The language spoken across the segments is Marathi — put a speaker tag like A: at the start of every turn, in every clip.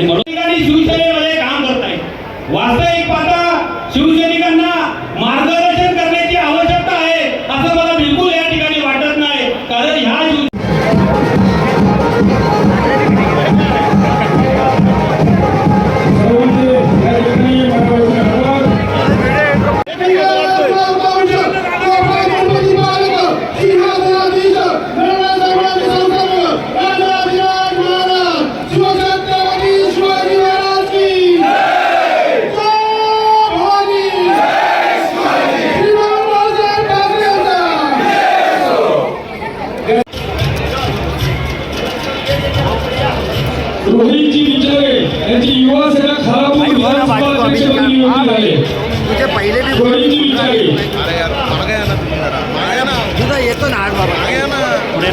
A: आणि म्हणून
B: ठिकाणी शिवसेनेमध्ये काम करत आहेत वास्तविक पाहता
C: मागे या ना
D: तुझा येतो ना आठ बाबा.
C: मागे या ना. पुढे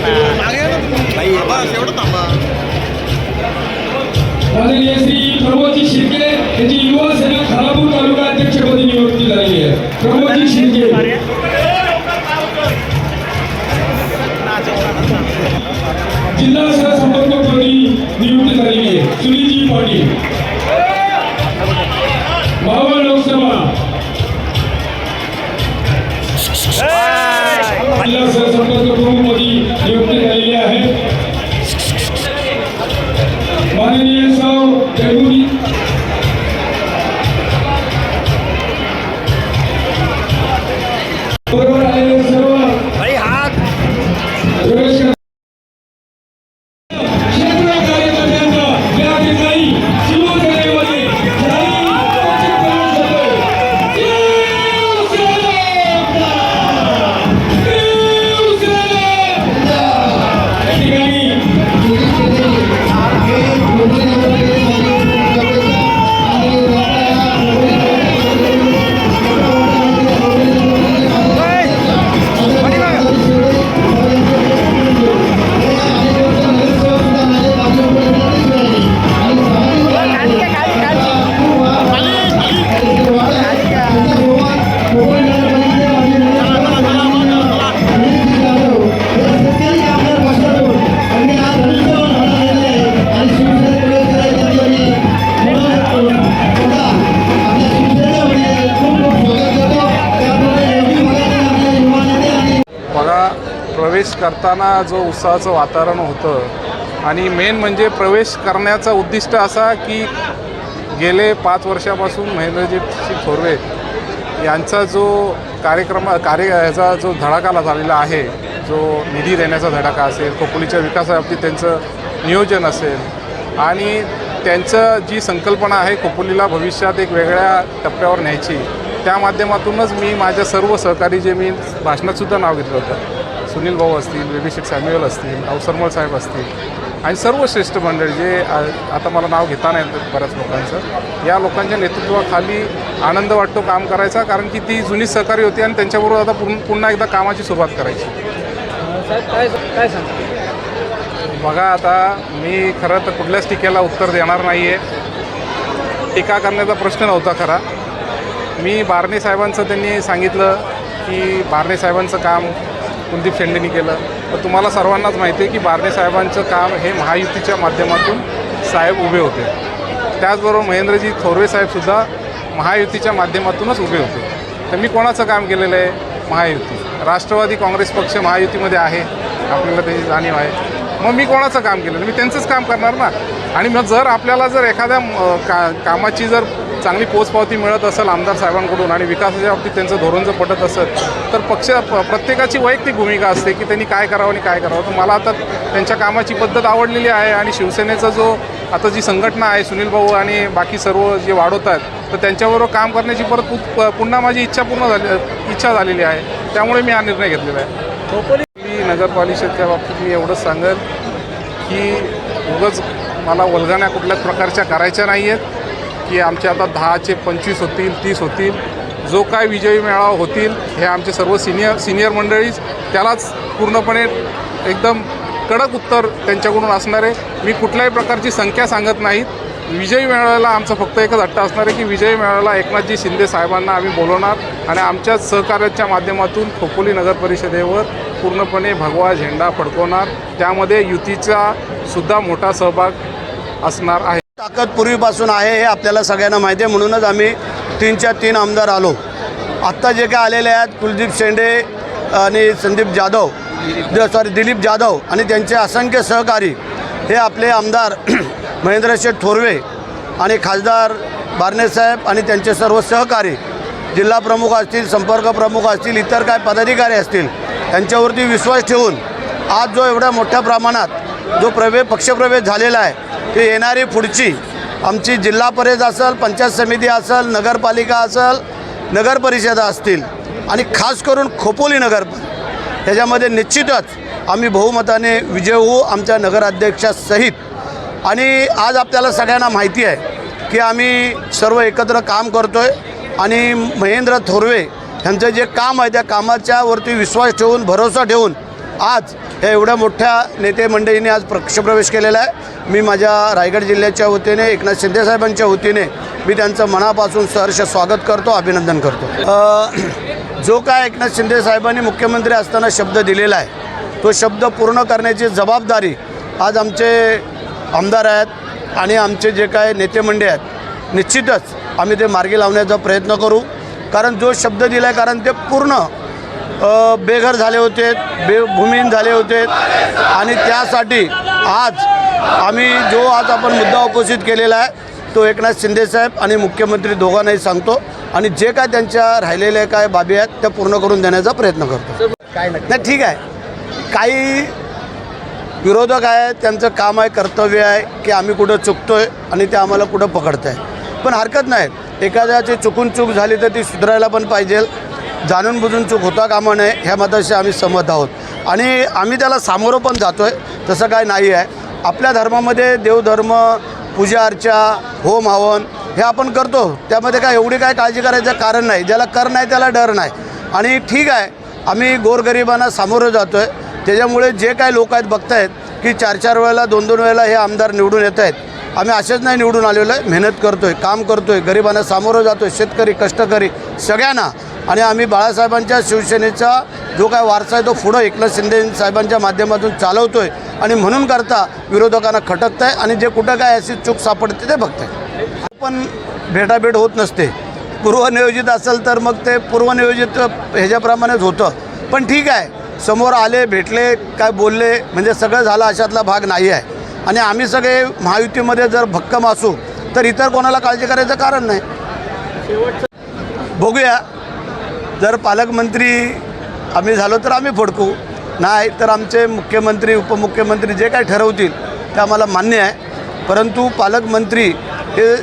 E: माननीय श्री प्रमोदजी शिर्के यांची युवा सेना खालापूर तालुका अध्यक्षपदी नियुक्ती झालेली आहे. प्रमोदजी शिर्के जिल्हा
F: logro करताना जो उत्साहाचं वातावरण होतं आणि मेन म्हणजे प्रवेश करण्याचा उद्दिष्ट असा की गेले पाच वर्षापासून महेंद्रजी थोरवे यांचा जो कार्यक्रम कार्य ह्याचा जो धडाकाला झालेला आहे जो निधी देण्याचा धडाका असेल खोपोलीच्या विकासाबाबतीत त्यांचं नियोजन असेल आणि त्यांचं जी संकल्पना आहे खोपोलीला भविष्यात एक वेगळ्या टप्प्यावर न्यायची त्या माध्यमातूनच मी माझ्या सर्व सहकारी जे मी भाषणातसुद्धा नाव घेतलं होतं. सुनील भाऊ असतील बेबी शेख सॅम्युअल असतील अवसरमल साहेब असतील आणि सर्व श्रेष्ठ मंडळी जे आता मला नाव घेता नाही येत बऱ्याच लोकांचं या लोकांच्या नेतृत्वाखाली आनंद वाटतो काम करायचा कारण की ती जुनी सहकारी होती आणि त्यांच्याबरोबर आता पुन पुन्हा एकदा कामाची सुरुवात करायची. बघा आता मी खरं तर कुठल्याच टीकेला उत्तर देणार नाही आहे टीका करण्याचा प्रश्न नव्हता खरा. मी बारणे साहेबांचं त्यांनी सांगितलं की बारणे साहेबांचं काम कुलदीप शेंडेंनी केलं. तर तुम्हाला सर्वांनाच माहिती आहे की बारणे साहेबांचं काम हे महायुतीच्या माध्यमातून साहेब उभे होते. त्याचबरोबर महेंद्रजी थोरवे साहेबसुद्धा महायुतीच्या माध्यमातूनच उभे होते. तर मी कोणाचं काम केलेलं आहे? महायुती. राष्ट्रवादी काँग्रेस पक्ष महायुतीमध्ये आहे. आपल्याला त्याची जाणीव आहे. मग मी कोणाचं काम केलं मी त्यांचंच काम करणार ना? आणि मग जर आपल्याला जर एखाद्या का कामाची जर चांगली पोचपावती मिळत असेल आमदार साहेबांकडून आणि विकासाच्या बाबतीत त्यांचं धोरण जर पटत असेल तर पक्ष प्रत्येकाची वैयक्तिक भूमिका असते की त्यांनी काय करावं आणि काय करावं. तर मला आता त्यांच्या कामाची पद्धत आवडलेली आहे आणि शिवसेनेचा जो आता जी संघटना आहे सुनील भाऊ आणि बाकी सर्व जे वाढवत आहेत तर त्यांच्याबरोबर काम करण्याची परत पुन्हा माझी इच्छा पूर्ण झाली इच्छा झालेली आहे. त्यामुळे मी हा निर्णय घेतलेला आहे. मी नगरपालिकेच्या बाबतीत मी एवढंच सांगेल की उगच मला वलगाण्या कुठल्याच प्रकारच्या करायच्या नाही आहेत की आमचे आता दहाचे पंचवीस होतील तीस होतील. जो काय विजयी मेळावा होतील हे आमचे सर्व सिनियर सिनियर मंडळीच त्यालाच पूर्णपणे एकदम कडक उत्तर त्यांच्याकडून असणार आहे. मी कुठल्याही प्रकारची संख्या सांगत नाहीत. विजयी मेळाव्याला आमचा फक्त एकच अट्टा असणार आहे की विजयी मेळाव्याला एकनाथजी शिंदे साहेबांना आम्ही बोलवणार आणि आमच्या सहकार्याच्या माध्यमातून खोपोली नगर परिषदेवर पूर्णपणे भगवा झेंडा फडकवणार. त्यामध्ये युतीचा सुद्धा मोठा सहभाग असणार आहे.
G: ताकद पूर्वीपासून आहे हे आपल्याला सगळ्यांना माहिती आहे. म्हणूनच आम्ही तीनच्या तीन आमदार आलो. आत्ता जे काय आलेले आहेत कुलदीप शेंडे आणि संदीप जाधव सॉरी दिलीप जाधव आणि त्यांचे असंख्य सहकारी हे आपले आमदार महेंद्रशेठ थोरवे आणि खासदार बारनेसाहेब आणि त्यांचे सर्व सहकारी जिल्हा प्रमुख असतील संपर्क प्रमुख असतील इतर काय पदाधिकारी असतील त्यांच्यावरती विश्वास ठेवून आज जो एवढ्या मोठ्या प्रमाणात जो प्रवेश पक्षप्रवेश झालेला आहे ते येणारी पुढची आमची जिल्हा परिषद असेल पंचायत समिती असेल नगरपालिका असेल नगर परिषदा असतील आणि खास करून खोपोली नगर त्याच्यामध्ये निश्चितच आम्ही बहुमताने विजय होऊ आमच्या नगराध्यक्षासहित आणि आज आपल्याला सगळ्यांना माहिती आहे की आम्ही सर्व एकत्र काम करतो आहे आणि महेंद्र थोरवे यांचं जे काम आहे त्या कामाच्यावरती विश्वास ठेवून भरोसा ठेवून आज या एवढ्या मोठ्या नेते मंडळीने आज पक्षप्रवेश केलेला आहे. मी माझ्या रायगड जिल्ह्याच्या वतीने एकनाथ शिंदेसाहेबांच्या वतीने मी त्यांचं मनापासून सहर्ष स्वागत करतो अभिनंदन करतो. जो काय एकनाथ शिंदेसाहेबांनी मुख्यमंत्री असताना शब्द दिलेला आहे तो शब्द पूर्ण करण्याची जबाबदारी आज आमचे आमदार आहेत आणि आमचे जे काय नेते मंडळी आहेत निश्चितच आम्ही ते मार्गी लावण्याचा प्रयत्न करू. कारण जो शब्द दिला आहे कारण ते पूर्ण बेघर झाले होते बेभूमीन झाले होते. आणि त्यासाठी आज आम्ही जो आज आपण मुद्दा उपस्थित केलेला आहे तो एकनाथ शिंदेसाहेब आणि मुख्यमंत्री दोघांनाही सांगतो. आणि जे काय त्यांच्या राहिलेल्या काय बाबी आहेत त्या पूर्ण करून देण्याचा प्रयत्न करतो. नाही ठीक आहे. काही विरोधक आहे त्यांचं काम आहे कर्तव्य आहे की आम्ही कुठं चुकतोय आणि ते आम्हाला कुठं पकडत आहे पण हरकत नाही. एखाद्याची चुकून चूक झाली तर ती सुधारायला पण पाहिजे. जाणून बुजून चूक होता कामा नये ह्या मताशी आम्ही सहमत आहोत. आणि आम्ही त्याला सामोरं पण जातो आहे तसं काय नाही आहे. आपल्या धर्मामध्ये देवधर्म पूजा अर्चा होम हवन हे आपण करतो. त्यामध्ये काय एवढी काय काळजी करायचं कारण नाही. ज्याला कर नाही त्याला डर नाही. आणि ठीक आहे आम्ही गोरगरिबांना सामोरं जातो आहे त्याच्यामुळे जे काय लोक आहेत बघतायत की चार चार वेळेला दोन दोन वेळेला हे आमदार निवडून येत आहेत आम्ही असेच नाही निवडून आलेलो आहे. मेहनत करतो आहे काम करतो आहे गरिबांना सामोरं जातो आहे शेतकरी कष्टकरी सगळ्यांना. आणि आम्ही बाळासाहेबांच्या शिवसेनेचा जो काय वारसा आहे तो पुढं एकनाथ शिंदे साहेबांच्या माध्यमातून चालवतो आहे आणि म्हणून करता विरोधकांना खटकत आहे आणि जे कुठं काय अशी चूक सापडते ते बघताय. पण भेटाभेट होत नसते. पूर्वनियोजित असेल तर मग ते पूर्वनियोजित ह्याच्याप्रमाणेच होतं. पण ठीक आहे. समोर आले भेटले काय बोलले म्हणजे सगळं झालं अशातला भाग नाही आहे. आणि आम्ही सगळे महायुतीमध्ये जर भक्कम असू तर इतर कोणाला काळजी करायचं कारण नाही. बघूया. जर पालकमंत्री आम्ही झालो तर आम्ही फडकू. नाही तर आमचे मुख्यमंत्री उपमुख्यमंत्री जे काय ठरवतील ते आम्हाला मान्य आहे. परंतु पालकमंत्री हे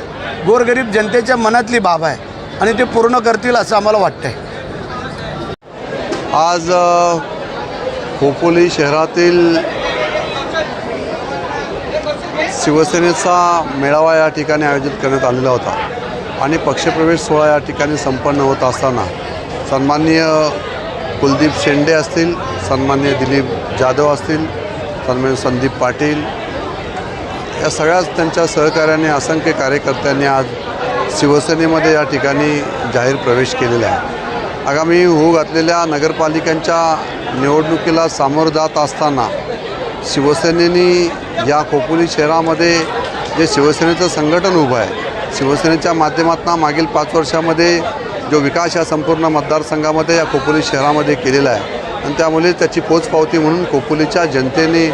G: गोरगरीब जनतेच्या मनातली बाब आहे आणि ते पूर्ण करतील असं आम्हाला वाटतं आहे
C: आज खोपोली शहरातील शिवसेनेचा मेळावा या ठिकाणी आयोजित करण्यात आलेला होता आणि पक्षप्रवेश सोहळा या ठिकाणी संपन्न होत असताना सन्माननीय कुलदीप शेंडे असतील सन्माननीय दिलीप जाधव असतील सन्मान्य संदीप पाटील या सगळ्याच त्यांच्या सहकार्याने असंख्य कार्यकर्त्यांनी आज शिवसेनेमध्ये या ठिकाणी जाहीर प्रवेश केलेला आहे. आगामी होऊ घातलेल्या नगरपालिकांच्या निवडणुकीला सामोरं जात असताना शिवसेनेने या खोपोली शहरामध्ये जे शिवसेनेचं संघटन उभं आहे शिवसेनेच्या माध्यमातून मागील पाच वर्षामध्ये जो विकास या संपूर्ण मतदारसंघामध्ये या खोपोली शहरामध्ये केलेला आहे. आणि त्यामुळे त्याची पोचपावती म्हणून खोपोलीच्या जनतेने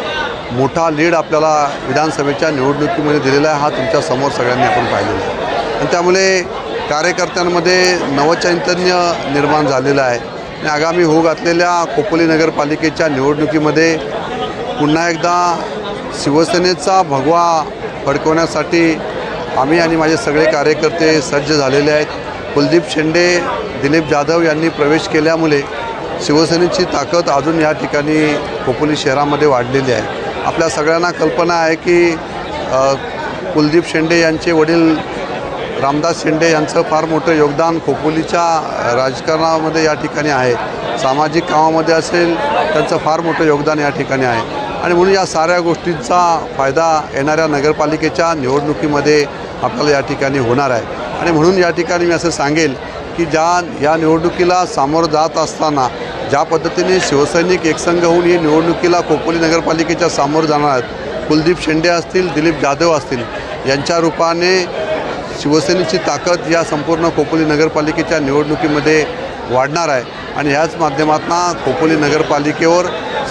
C: मोठा लीड आपल्याला विधानसभेच्या निवडणुकीमध्ये दिलेला आहे हा तुमच्यासमोर सगळ्यांनी आपण पाहिलेला आहे. आणि त्यामुळे कार्यकर्त्यांमध्ये नवचैतन्य निर्माण झालेलं आहे. आणि आगामी होऊ घातलेल्या खोपोली नगरपालिकेच्या निवडणुकीमध्ये पुन्हा एकदा शिवसेनेचा भगवा फडकवण्यासाठी आम्ही आणि माझे सगळे कार्यकर्ते सज्ज झालेले आहेत. कुलदीप शेंडे दिलीप जाधव यांनी प्रवेश केल्यामुळे शिवसेनेची ताकद अजून या ठिकाणी खोपोली शहरामध्ये वाढलेली आहे. आपल्या सगळ्यांना कल्पना आहे की कुलदीप शेंडे यांचे वडील रामदास शेंडे यांचं फार मोठं योगदान खोपोलीच्या राजकारणामध्ये या ठिकाणी आहे. सामाजिक कामामध्ये असेल त्यांचं फार मोठं योगदान या ठिकाणी आहे. आणि म्हणून या साऱ्या गोष्टींचा फायदा येणाऱ्या नगरपालिकेच्या निवडणुकीमध्ये आपल्याला या ठिकाणी होणार आहे. आणि म्हणून या ठिकाणी मी असं सांगेल की ज्या या निवडणुकीला सामोरं जात असताना ज्या पद्धतीने शिवसैनिक एकसंघ होऊन ही निवडणुकीला खोपोली नगरपालिकेच्या सामोरं जाणार आहेत. कुलदीप शेंडे असतील दिलीप जाधव असतील यांच्या रूपाने शिवसेनेची ताकद या संपूर्ण खोपोली नगरपालिकेच्या निवडणुकीमध्ये वाढणार आहे. आणि ह्याच माध्यमातून खोपोली नगरपालिकेवर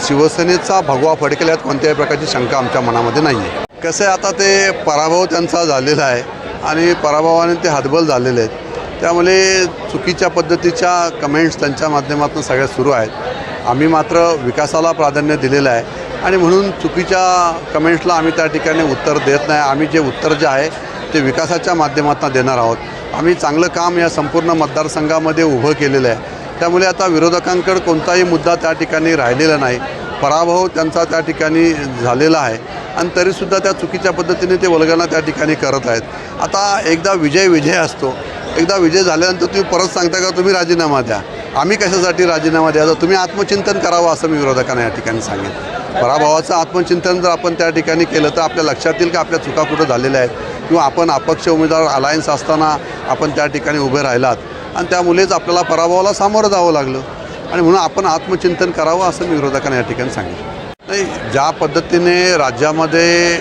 C: शिवसेनेचा भगवा फडकेल्यात कोणत्याही प्रकारची शंका आमच्या मनामध्ये नाही आहे कसं आहे आता ते पराभव त्यांचा झालेला आहे. आणि पराभवाने ते हातबल झालेले आहेत. त्यामुळे चुकीच्या पद्धतीच्या कमेंट्स त्यांच्या माध्यमातून सगळ्या सुरू आहेत. आम्ही मात्र विकासाला प्राधान्य दिलेलं आहे. आणि म्हणून चुकीच्या कमेंट्सला आम्ही त्या ठिकाणी उत्तर देत नाही. आम्ही जे उत्तर जे आहे ते विकासाच्या माध्यमातून देणार आहोत. आम्ही चांगलं काम या संपूर्ण मतदारसंघामध्ये उभं केलेलं आहे. त्यामुळे आता विरोधकांकडे कोणताही मुद्दा त्या ठिकाणी राहिलेला नाही. पराभव त्यांचा त्या ठिकाणी झालेला आहे. आणि तरीसुद्धा त्या चुकीच्या पद्धतीने ते वल्गना त्या ठिकाणी करत आहेत. आता एकदा विजय विजय असतो. एकदा विजय झाल्यानंतर तुम्ही परत सांगता का तुम्ही राजीनामा द्या. आम्ही कशासाठी राजीनामा द्यायचा तुम्ही आत्मचिंतन करावं असं मी विरोधकांना या ठिकाणी सांगेन. पराभवाचं आत्मचिंतन जर आपण त्या ठिकाणी केलं तर आपल्या लक्षात येईल की आपल्या चुका कुठं झालेल्या आहेत? किंवा आपण अपक्ष उमेदवार अलायन्स असताना आपण त्या ठिकाणी उभे राहिलात. आणि त्यामुळेच आपल्याला पराभवाला सामोरं जावं लागलं. आणि म्हणून आपण आत्मचिंतन करावं असं मी विरोधकांना या ठिकाणी सांगितलं. नाही ज्या पद्धतीने राज्यामध्ये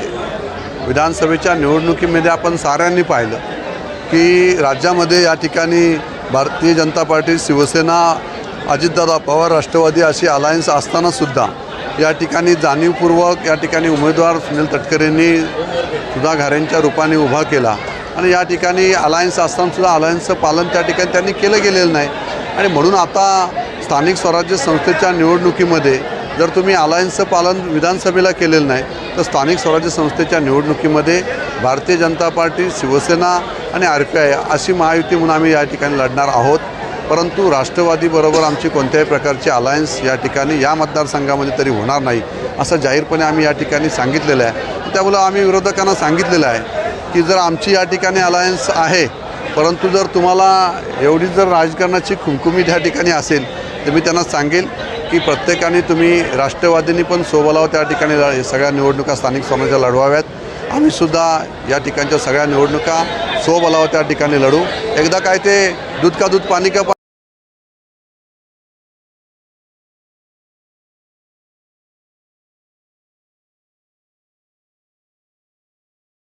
C: विधानसभेच्या निवडणुकीमध्ये आपण साऱ्यांनी पाहिलं की राज्यामध्ये या ठिकाणी भारतीय जनता पार्टी शिवसेना अजितदादा पवार राष्ट्रवादी अशी अलायन्स असतानासुद्धा या ठिकाणी जाणीवपूर्वक या ठिकाणी उमेदवार सुनील तटकरेंनी सुधा घारेंच्या रूपाने उभा केला. आणि या ठिकाणी अलायन्स असतानासुद्धा अलायन्सचं पालन त्या ठिकाणी त्यांनी केलं गेलेलं नाही. आणि म्हणून आता स्थानिक स्वराज्य संस्थेच्या निवडणुकीमध्ये जर तुम्ही अलायन्सचं पालन विधानसभेला केलेलं नाही तर स्थानिक स्वराज्य संस्थेच्या निवडणुकीमध्ये भारतीय जनता पार्टी शिवसेना आणि आर पी आय अशी महायुती म्हणून आम्ही या ठिकाणी लढणार आहोत. परंतु राष्ट्रवादीबरोबर आमची कोणत्याही प्रकारची अलायन्स या ठिकाणी या मतदारसंघामध्ये तरी होणार नाही असं जाहीरपणे आम्ही या ठिकाणी सांगितलेलं आहे. त्यामुळं आम्ही विरोधकांना सांगितलेलं आहे की जर आमची या ठिकाणी अलायन्स आहे परंतु जर तुम्हाला एवढी जर राजकारणाची खुमखुमी त्या ठिकाणी असेल तर मी त्यांना सांगेल की प्रत्येकाने तुम्ही राष्ट्रवादींनी पण सोबलाव त्या ठिकाणी सगळ्या निवडणुका स्थानिक स्वराज्या लढवाव्यात. आम्हीसुद्धा या ठिकाणच्या सगळ्या निवडणुका सोबलाव त्या ठिकाणी लढू. एकदा काय ते दूध का दूध पाणी का पा-